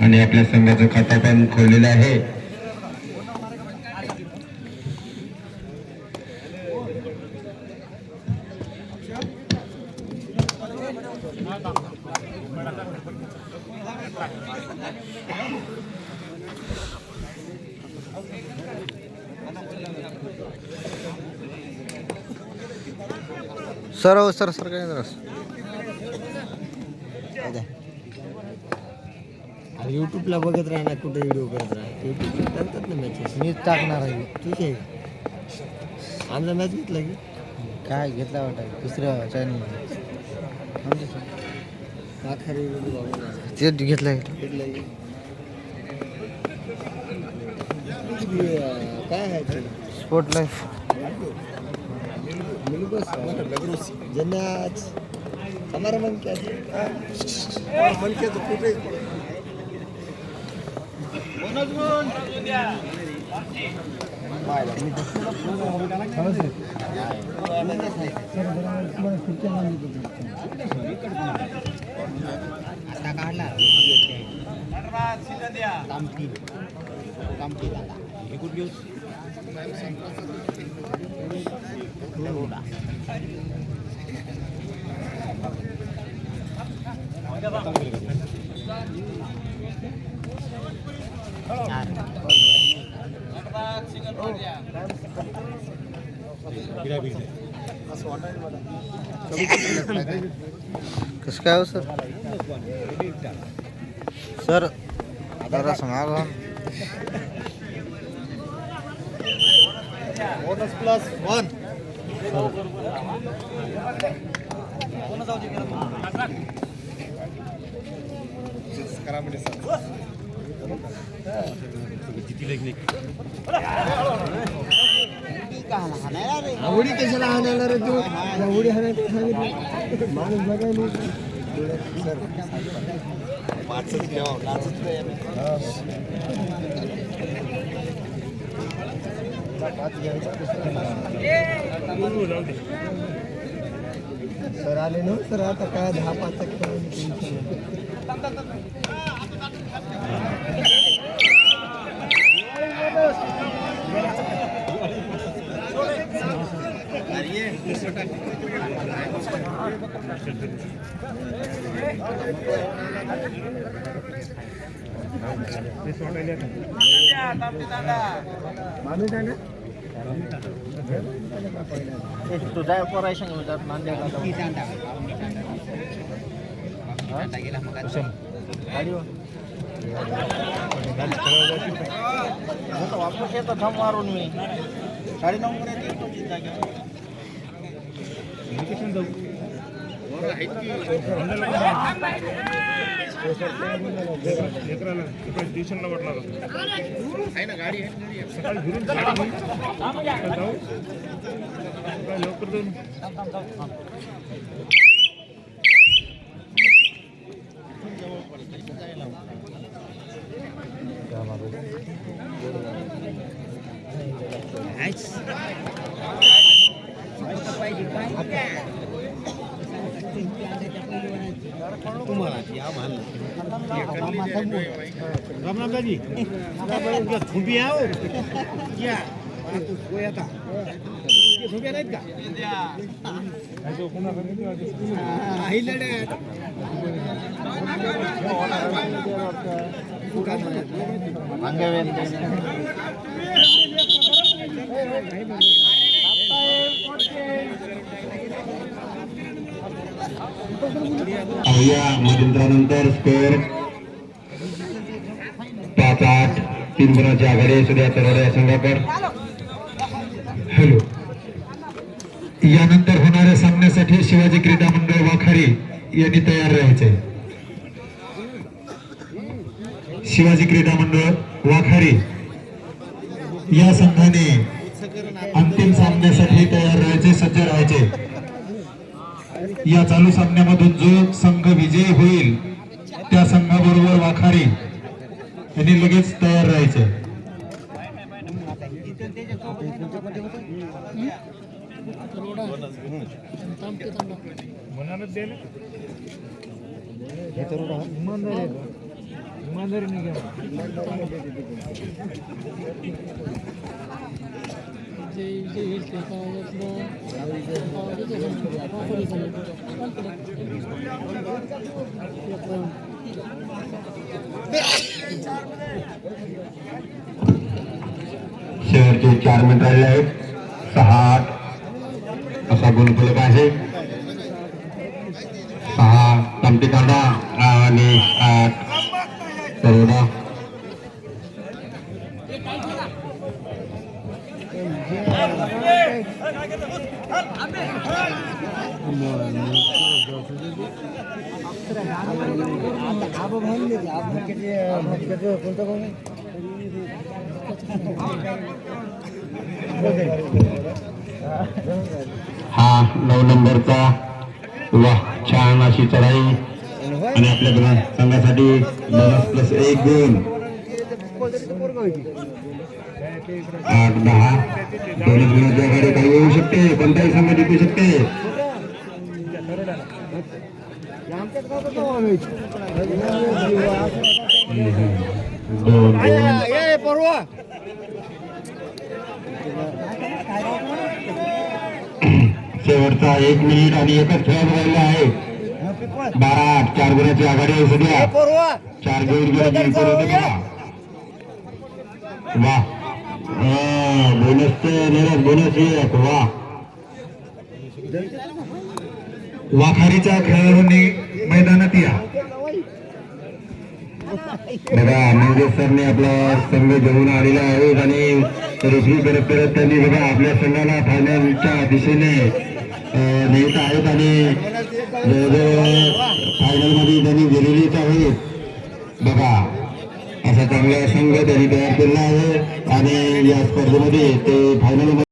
आणि आपल्या संघाचं खाता पण खोललेलं आहे. सर हो सर सर काय जरा अरे यूट्यूबला बघत राहा ना कुठे व्हिडिओ करत राहा. यूट्यूबला टाकतात ना मॅचेस मी टाकणार आहे. ठीक आहे. आमचा मॅच घेतला की? काय घेतला वाटतं? दुसऱ्या चॅनल आखारी व्हिडिओ बघणार ते घेतलं घेतला की? काय आहे स्पोर्ट लाईफ जन्नाच हमारा मन क्या मन क्या तो कुठे? आता काढला कामठी हे कुठे घेऊ कसं काय हो सर सर जरा सांगा गं. बोनस प्लस वन आवडी कशाला हाणायला रे तू? आवडी हाणायला सांगितलं माणूस बघायला सर आले ना? सर आता काय दहा पाच माणूस आहे ना तुझा पोराय सांगितलं नांदेडला वापस येतो थांब मारून मी साडे नऊ पर्यंत येतो जागेवर स्टेशनला वाटणार आहे ना गाडी सकाळी फिरून गाडी घेऊन जाऊ काय लवकर जाऊन तुम्हाला ती आम्हाला राम राम दाजी झुंबी आहे क्या आता झुंब्या नाहीत का आई लढ्यात या मध्यंतरानंतर स्कोर. पाच आठ. तीन गुणाची आघाडी आहे. सध्या तरवडे या हॅलो यानंतर होणाऱ्या सामन्यासाठी शिवाजी क्रीडा मंडळ वाखारी यांनी तयार राहायचे शिवाजी क्रीडा मंडळ वाखारी या संघाने अंतिम सामन्यासाठी तयार राहायचे सज्ज राहायचे. या चालू सामन्यामधून जो संघ विजयी होईल त्या संघाबरोबर वाखारी यांनी लगेच तयार राहायचे. शेवटचे चार मिनिट राहिले आहेत. सहा आठ. असा गुणफलक आहे. सहा तमटी कांदा आणि आठ. करोडा कोणतं हा नऊ नंबरचा वा छान अशी चढाई. आणि आपल्या संघासाठी बोनस प्लस एक गुण आठ दहा. दोन्ही गुणाच्या आघाडी काही येऊ शकते कोणताही संघ जिंकू शकते. दोन परवा शेवटचा एक मिनिट आणि एकच खेळ राहिला आहे. बारा आठ चार गुणाची आघाडी आहे सध्या. चार वा. बोनस निरस बोनस एक वा. वाखारीच्या खेळाडूंनी मैदानात या. बघा मंगेश सरने आपला संघ घेऊन आलेला आहे आणि रेफरी करत करत त्यांनी बघा आपल्या संघाला फायनलच्या दिशेने नेत आहेत आणि फायनलमध्ये त्यांनी गेलेलीच आहे बघा असा चांगला संघ त्यांनी तयार केला आहे. आणि या स्पर्धेमध्ये ते फायनल